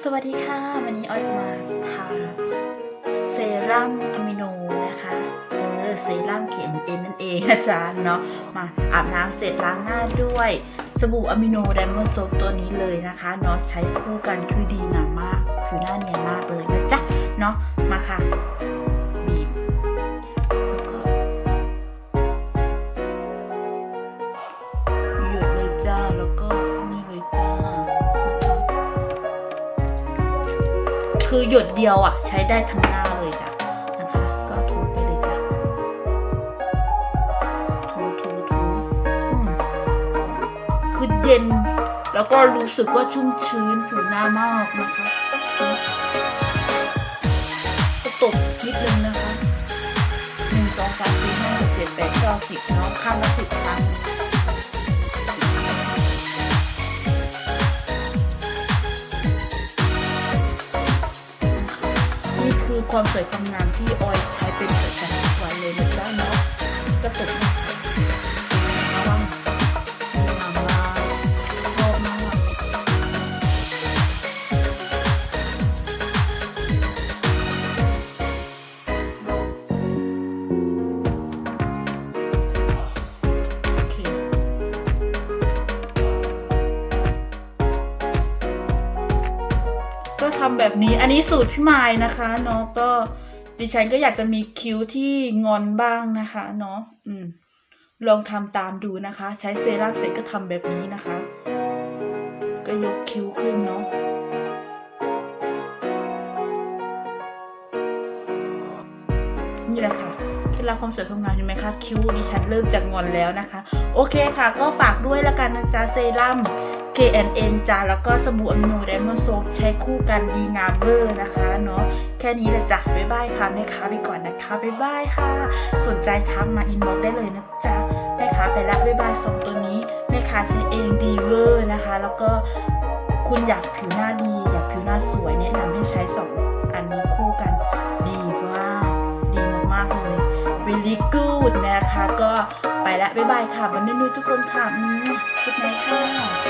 สวัสดีค่ะ วันนี้ออยจะมาทาเซรั่มอะมิโนนะคะเออเซรั่มเขียนเอ็นนั่นเองอาจารย์เนาะมาอาบน้ำเสร็จล้างหน้าด้วย สบู่อะมิโนไดมอนด์โซปตัวนี้เลยนะคะเนาะใช้คู่กันคือดีงามมากผิวหน้าเนียนมากเลยนะจ๊ะเนาะมาค่ะ คือหยดเดียวอะ ใช้ได้ทั้งหน้าเลยจ้ะนะคะ ก็ถูไปเลยจ้ะถูถูถูอืมคือเย็น แล้วก็รู้สึกว่าชุ่มชื้นผิวหน้ามากนะคะก็ตบนิดนึงนะคะหนึ่งสองสามสี่ห้าหกเจ็ดแปดเก้าสิบเนาะข้ามละสิบครั้ง คือความสวยความงามที่ออยใช้เป็นประจำทุกวันเลยนะจ๊ะเนาะก็ตก ทำแบบนี้ อันนี้สูตรพี่ไม้นะคะเนาะก็ดิฉันก็อยากจะมีคิ้วที่งอนบ้างนะคะเนาะอืม ลองทำตามดูนะคะ ใช้เซรั่มเสร็จก็ทำแบบนี้นะคะ ก็ยกคิ้วขึ้นเนาะนี่แหละค่ะเคล็ดลับความสวยความงามเห็นไหมคะคิ้วดิฉันเริ่มจะงอนแล้วนะคะ โอเคค่ะ ก็ฝากด้วยละกันนะจ๊ะเซรั่ม KNN จ้าแล้วก็สบู่อมโนไดมอนด์โซใช้คู่กันดีงามเวอร์นะคะเนาะแค่นี้แหละจ้ะบ๊ายบายค่ะแม่ค้าไปก่อนนะคะบ๊ายบายค่ะ สนใจทักมาอินบ็อกได้เลยนะจ๊ะแม่ค้าไปละบ๊ายบายสองตัวนี้แม่ค้าใช้เองดีเวอร์นะคะ แล้วก็คุณอยากผิวหน้าดี อยากผิวหน้าสวยแนะนำให้ใช้สองอันนี้คู่กันดีมากดีมากๆเลย really good นะคะก็ไปละบ๊ายบายค่ะบันนุยทุกคนค่ะอืมทุกไหนค่ะ